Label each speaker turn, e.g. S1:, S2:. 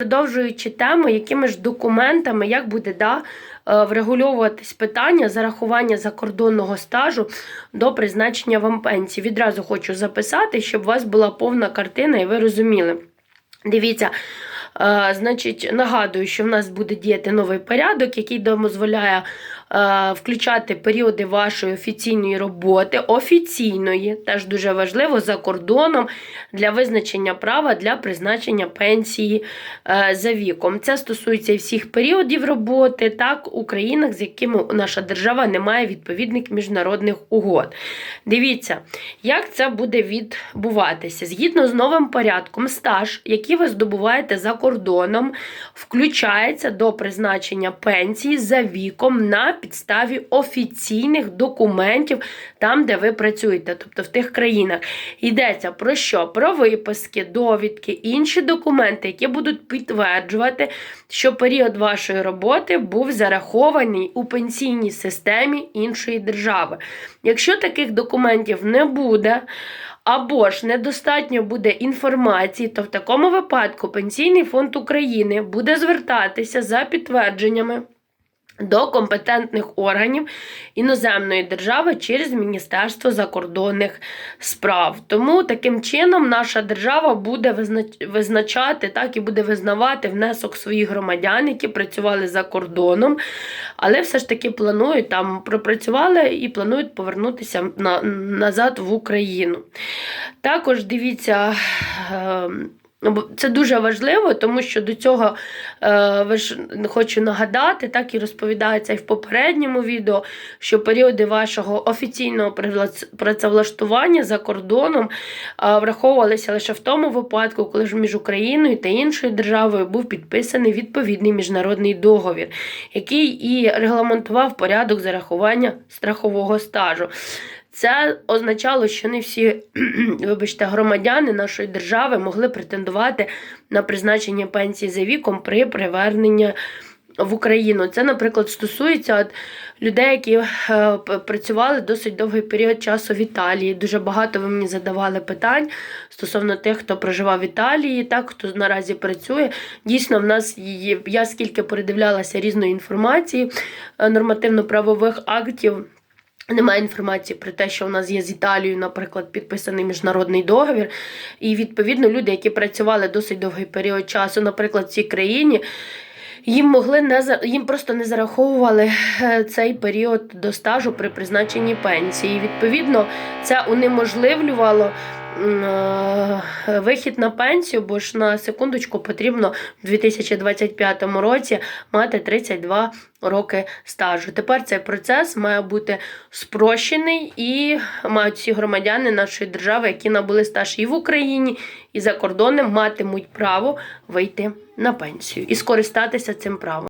S1: Продовжуючи тему, якими ж документами, як буде да, е, врегульовуватись питання зарахування закордонного стажу до призначення вам пенсії. Відразу хочу записати, щоб у вас була повна картина і ви розуміли. Дивіться, значить, нагадую, що в нас буде діяти новий порядок, який дозволяє е, включати періоди вашої офіційної роботи, офіційної, теж дуже важливо, за кордоном для визначення права для призначення пенсії е, за віком. Це стосується і всіх періодів роботи, так у країнах, з якими наша держава не має відповідних міжнародних угод. Дивіться, як це буде відбуватися. Згідно з новим порядком, стаж, який ви здобуваєте за кордоном, включається до призначення пенсії за віком на підставі офіційних документів там, де ви працюєте, тобто в тих країнах. Йдеться про що? Про виписки, довідки, інші документи, які будуть підтверджувати, що період вашої роботи був зарахований у пенсійній системі іншої держави. Якщо таких документів не буде, або ж недостатньо буде інформації, то в такому випадку Пенсійний фонд України буде звертатися за підтвердженнями. До компетентних органів іноземної держави через Міністерство закордонних справ. Тому таким чином наша держава буде визнач- визначати, так і буде визнавати внесок своїх громадян, які працювали за кордоном, але все ж таки планують там пропрацювали і планують повернутися на, назад в Україну. Також дивіться. Бо Це дуже важливо, тому що до цього е, ви хочу нагадати, так і розповідається і в попередньому відео, що періоди вашого офіційного працевлаштування за кордоном е, враховувалися лише в тому випадку, коли ж між Україною та іншою державою був підписаний відповідний міжнародний договір, який і регламентував порядок зарахування страхового стажу. Це означало, що не всі, вибачте, громадяни нашої держави могли претендувати на призначення пенсії за віком при приверненні в Україну. Це, наприклад, стосується от людей, які е, працювали досить довгий період часу в Італії. Дуже багато ви мені задавали питань стосовно тих, хто проживав в Італії, так хто наразі працює. Дійсно, в нас є, я скільки передивлялася різної інформації, е, нормативно-правових актів. Немає інформації про те, що у нас є з Італією, наприклад, підписаний міжнародний договір. І відповідно люди, які працювали досить довгий період часу, наприклад, в цій країні, їм могли не їм просто не зараховували е, цей період до стажу при призначенні пенсії. Відповідно, це унеможливлювало вихід на пенсію, бо ж на секундочку потрібно в 2025 році мати 32 роки стажу. Тепер цей процес має бути спрощений і мають всі громадяни нашої держави, які набули стаж і в Україні, і за кордоном, матимуть право вийти на пенсію і скористатися цим правом.